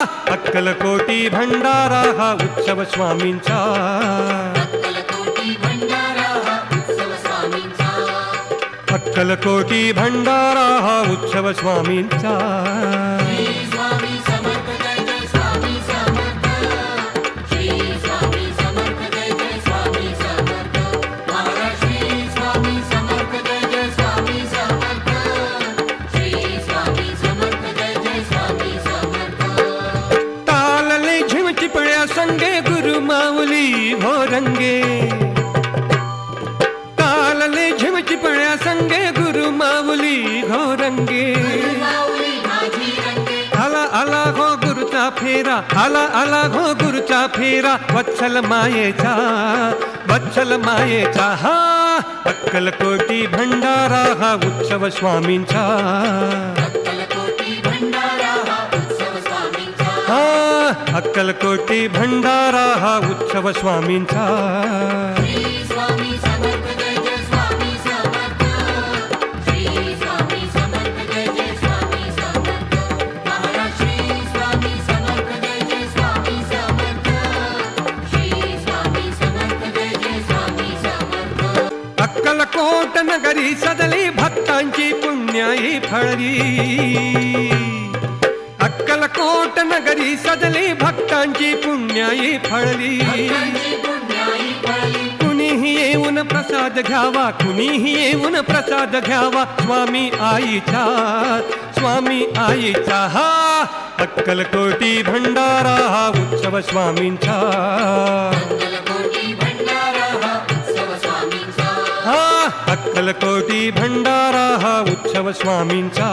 अक्कलकोटी भंडारा हा उत्सव स्वामींचा अक्कलकोटी भंडारा हा उत्सव स्वामींचा संगे गुरु माऊली हो भोरंगे कालले झिम चिपळ्या संगे गुरु माऊली घोरंगे माऊली माझी रंगे। आला आला हो गुरुचा फेरा आला आला हो गुरुचा फेरा वत्सल मायेचा वत्सल मायेचा हा अक्कलकोटी भंडारा हा उत्सव स्वामींचा। अक्कलकोटी भंडारा हा उत्सव स्वामींचा. अक्कलकोट नगरी सदली भक्तांची पुण्याई फळली अक्कलकोट नगरी सदली पुण्याई फळली. कुणीही येऊन प्रसाद घ्यावा कुणीही येऊन प्रसाद घ्यावा स्वामी आईचा स्वामी आईचा हा अक्कलकोटी भंडारा हा उत्सव स्वामींचा. अक्कलकोटी भंडारा हा उत्सव स्वामींचा अक्कलकोटी भंडारा हा उत्सव स्वामींचा.